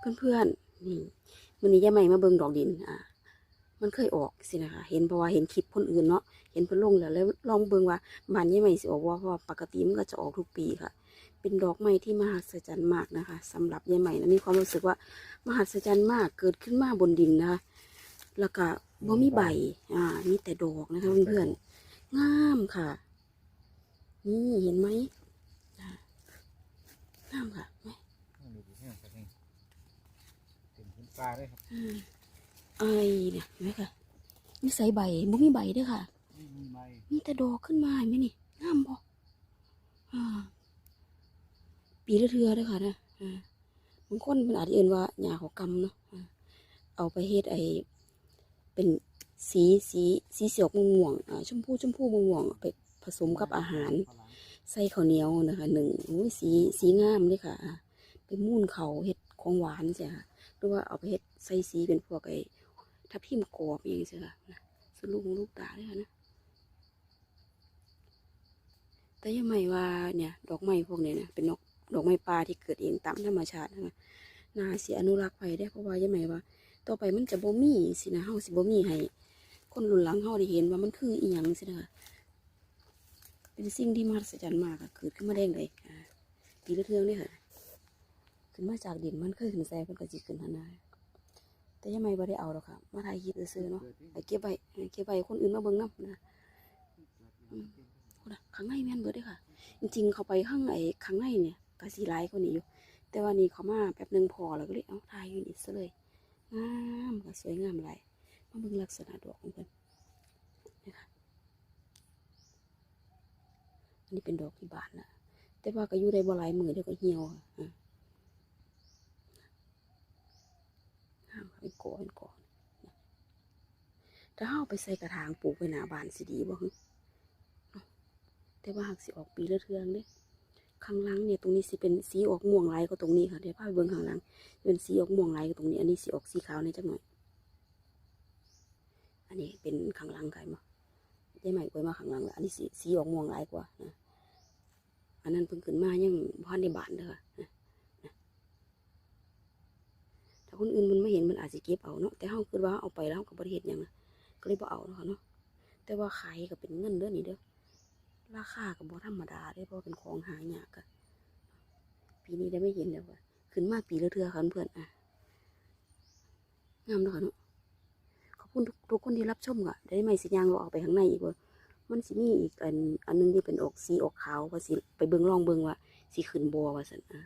เพื่อนๆนี่มื้อนี้ยายใหม่มาเบิ่งดอกดินอ่ามันเคยออกสินะคะ เห็นเพราะว่าเห็นคลิปคนอื่นเนาะ เห็นเพิ่นลงแล้วแล้วลองเบิ่งว่าบานยายใหม่สิออกบ่าเพราะปกติมันก็จะออกทุกปีค่ะ เป็นดอกไม้ที่มหัศจรรย์มากนะคะสำหรับยายใหม่นะมีความรู้สึกว่ามหัศจรรย์มากเกิดขึ้นมาบนดินนะคะ แล้วก็บ่มีใบ อ่า มีแต่ดอกนะคะเพื่อนๆ งามค่ะ นี่เห็นไหมอ่างามค่ะแม่ นี่ดูแห้งครับนี่เต็มพื้น ปลาเลยครับอืมไอเนี่ยเห็นไหมค่ะมีใส่ใบบ่มีใบเด้วยค่ะ นี่มีใบมีแต่ดอกขึ้นมาเห็นไหมนี่งามบ่อ่า ปีละเทือเด้วยค่ะนะอ่าบางคนมันอาจจะเอ่นว่าหญ้าเขากำเนาะอ่าเอาไปเฮ็ดไอเป็นสีสีสีเสียกม่วงๆอ่าชมพูชมพูม่วงๆเอาไปผสมกับอาหารปลาหลามใส่ข้าวเหนียวนะคะหนึ่งอุ้ยสีสีงามเลยค่ะอ่าไปมุ่นเขาเฮ็ดของหวานจ้ะ หรือว่าเอาไปเฮ็ดใส่สีเป็นพวกไอ้ทับทิมกรอบอย่างเงี้ยค่ะนะสลูกลูกตาเลยนะแต่ยังไม่ว่าเนี่ย ดอกไม้พวกเนี้นะเป็นดอกดอกไม้ป่าที่เกิดเองตามธรรมชาตินะนาเสียอนุรักษ์ไว้ได้เพราะว่ายังไม่ว่า ต่อไปมันจะบ่มีสินะเฮาสิบ่มีให้คนรุ่นหลังเฮาได้เห็นว่ามันคืออีหยังสินะคะเป็นสิ่งที่มหัศจรรย์มากเกิดขึ้นมาได้เลยอ่าปีละเทืองเลยค่ะ ขึ้นมาจากดินมันเคยขึ้นแซงเป็นกระจิขึ้นทันไดแต่ยังไม่บ่ได้เอาหรอกค่ะ มาถ่ายคลิปซื้อเนาะไปเก็บไว้ให้เก็บไว้ให้คนอื่นมาเบิ่งนำนะอืมพูดนะข้างในแม่นเบิดเด้ค่ะ จริงๆ เขาไปข้างในข้างในเนี่ยก็สีหลายกว่านี้อยู่ แต่ว่านี่เขามาแป๊บหนึงพอแล้วก็เลยเอาถ่ายอยู่นี่ซะเลยงามก็สวยงามหลายมาเบิ่งลักษณะดอกของเพิ่นนี่ค่ะอันนี้เป็นดอกที่บานนะแต่ว่าก็อยู่ได้บ่หลายมือเดี๋ยวก็เหี่ยวอะอะห้าม เป็นกอนกอนถ้าเฮาไปใส่กระถางปลูกไว้หน้าบ้านสิดีบ่ฮึแต่ว่าหากสิออกปีละเทืองเด้ข้างหลังเนี่ยตรงนี้สิเป็นสีออกม่วงหลายกว่าตรงนี้ค่ะเดี๋ยวพาไปเบิ่งข้างหลังเป็นสีออกม่วงหลายกว่าตรงนี้ อันนี้สีออกสีขาวในจักหน่อยอันนี้เป็นข้างหลังไก่มาได้ไหม่ไว้มาข้างหลังแล้วอันนี้สีสีออกม่วงหลายกว่านะอันนั้นเพิ่งขึ้นมายังพันในบ้านเด้อค่ะถ้าคนอื่นมัน เห็นมันอาจจะเก็บเอาเนาะแต่เฮาคิดว่าเอาไปแล้วก็บ่ได้เฮ็ดหยังนะก็เลยบ่เอาเนาะเนาะแต่ว่าขายก็เป็นเงินเด้อนี่เด้อราคาก็บ่ธรรมดาเด้เพราะเป็นของหายากอะปีนี้ได้ไม่เห็นแล้วว่าขึ้นมาปีละเทื่อค่ะเพื่อนอะงามเนาะค่ะเนาะขอบคุณทุกทุกคนที่รับชมก็ได้ไม่สิยางเราออกไปข้างในอีกว่ามันสิมีอีกอันอันนึงที่เป็นออกสีออกขาวว่าสิไปเบิ่งลองเบิ่งว่าสิขึ้นบัวว่าซั่นอะ